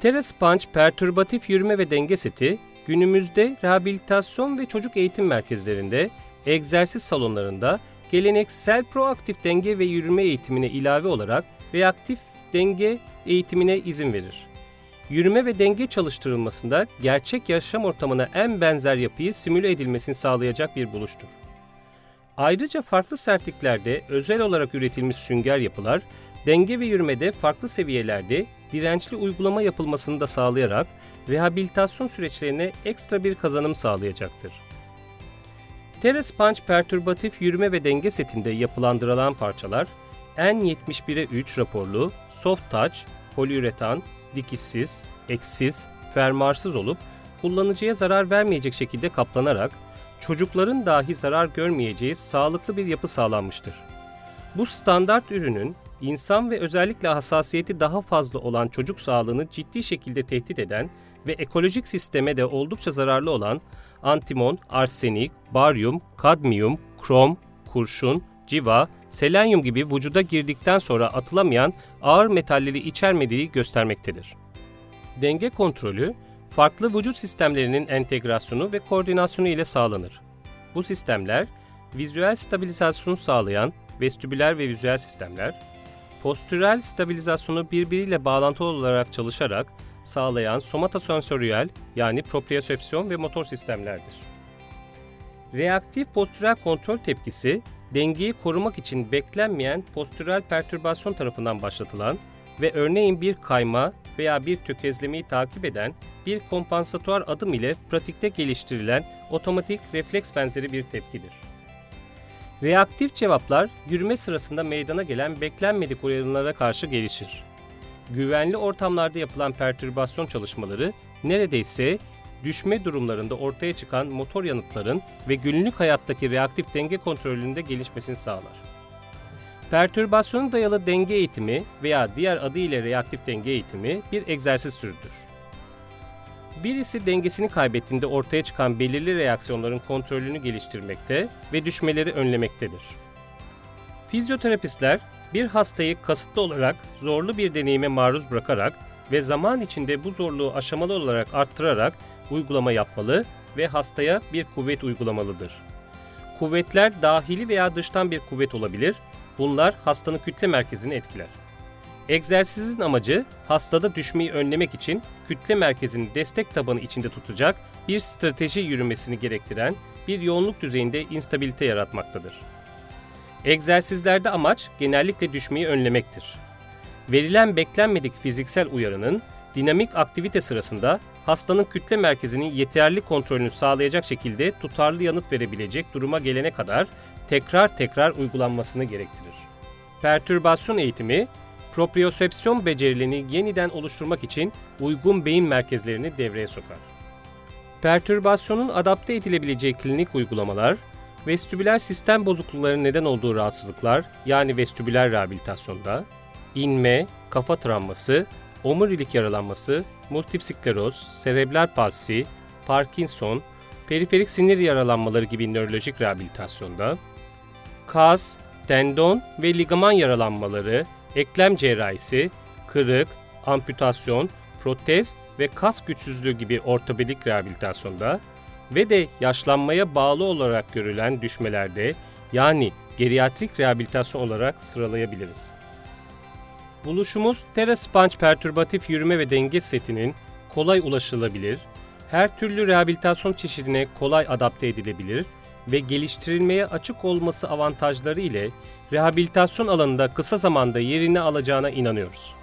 TerraSponge perturbatif yürüme ve denge seti günümüzde rehabilitasyon ve çocuk eğitim merkezlerinde, egzersiz salonlarında geleneksel proaktif denge ve yürüme eğitimine ilave olarak reaktif denge eğitimine izin verir. Yürüme ve denge çalıştırılmasında gerçek yaşam ortamına en benzer yapıyı simüle edilmesini sağlayacak bir buluştur. Ayrıca farklı sertliklerde özel olarak üretilmiş sünger yapılar, denge ve yürümede farklı seviyelerde dirençli uygulama yapılmasını da sağlayarak rehabilitasyon süreçlerine ekstra bir kazanım sağlayacaktır. TerraSponge perturbatif yürüme ve denge setinde yapılandırılan parçalar N71'e 3 raporlu, soft touch, poliüretan, dikişsiz, eksiz, fermuarsız olup kullanıcıya zarar vermeyecek şekilde kaplanarak çocukların dahi zarar görmeyeceği sağlıklı bir yapı sağlanmıştır. Bu standart ürünün insan ve özellikle hassasiyeti daha fazla olan çocuk sağlığını ciddi şekilde tehdit eden ve ekolojik sisteme de oldukça zararlı olan antimon, arsenik, baryum, kadmiyum, krom, kurşun, civa, selenyum gibi vücuda girdikten sonra atılamayan ağır metalleri içermediği göstermektedir. Denge kontrolü, farklı vücut sistemlerinin entegrasyonu ve koordinasyonu ile sağlanır. Bu sistemler, vizüel stabilizasyonu sağlayan vestibüler ve vizüel sistemler, postürel stabilizasyonu birbiriyle bağlantılı olarak çalışarak sağlayan somatosensöriyel yani propriosepsiyon ve motor sistemlerdir. Reaktif postürel kontrol tepkisi, dengeyi korumak için beklenmeyen postürel pertürbasyon tarafından başlatılan ve örneğin bir kayma veya bir tökezlemeyi takip eden bir kompansatuar adım ile pratikte geliştirilen otomatik refleks benzeri bir tepkidir. Reaktif cevaplar yürüme sırasında meydana gelen beklenmedik uyarılara karşı gelişir. Güvenli ortamlarda yapılan pertürbasyon çalışmaları neredeyse düşme durumlarında ortaya çıkan motor yanıtların ve günlük hayattaki reaktif denge kontrolünde gelişmesini sağlar. Pertürbasyona dayalı denge eğitimi veya diğer adıyla reaktif denge eğitimi bir egzersiz türüdür. Birisi dengesini kaybettiğinde ortaya çıkan belirli reaksiyonların kontrolünü geliştirmekte ve düşmeleri önlemektedir. Fizyoterapistler bir hastayı kasıtlı olarak zorlu bir deneyime maruz bırakarak ve zaman içinde bu zorluğu aşamalı olarak arttırarak uygulama yapmalı ve hastaya bir kuvvet uygulamalıdır. Kuvvetler dahili veya dıştan bir kuvvet olabilir. Bunlar hastanın kütle merkezini etkiler. Egzersizin amacı hastada düşmeyi önlemek için kütle merkezini destek tabanı içinde tutacak bir strateji yürümesini gerektiren bir yoğunluk düzeyinde instabilite yaratmaktadır. Egzersizlerde amaç genellikle düşmeyi önlemektir. Verilen beklenmedik fiziksel uyarının dinamik aktivite sırasında hastanın kütle merkezinin yeterli kontrolünü sağlayacak şekilde tutarlı yanıt verebilecek duruma gelene kadar tekrar tekrar uygulanmasını gerektirir. Pertürbasyon eğitimi, propriosepsiyon becerilerini yeniden oluşturmak için uygun beyin merkezlerini devreye sokar. Pertürbasyonun adapte edilebileceği klinik uygulamalar, vestibüler sistem bozukluklarının neden olduğu rahatsızlıklar yani vestibüler rehabilitasyonda, inme, kafa travması, omurilik yaralanması, multipskleroz, serebral palsi, Parkinson, periferik sinir yaralanmaları gibi nörolojik rehabilitasyonda, kas, tendon ve ligaman yaralanmaları, eklem cerrahisi, kırık, amputasyon, protez ve kas güçsüzlüğü gibi ortopedik rehabilitasyonda ve de yaşlanmaya bağlı olarak görülen düşmelerde yani geriatrik rehabilitasyon olarak sıralayabiliriz. Buluşumuz TerraSponge perturbatif yürüme ve denge setinin kolay ulaşılabilir, her türlü rehabilitasyon çeşidine kolay adapte edilebilir ve geliştirilmeye açık olması avantajları ile rehabilitasyon alanında kısa zamanda yerini alacağına inanıyoruz.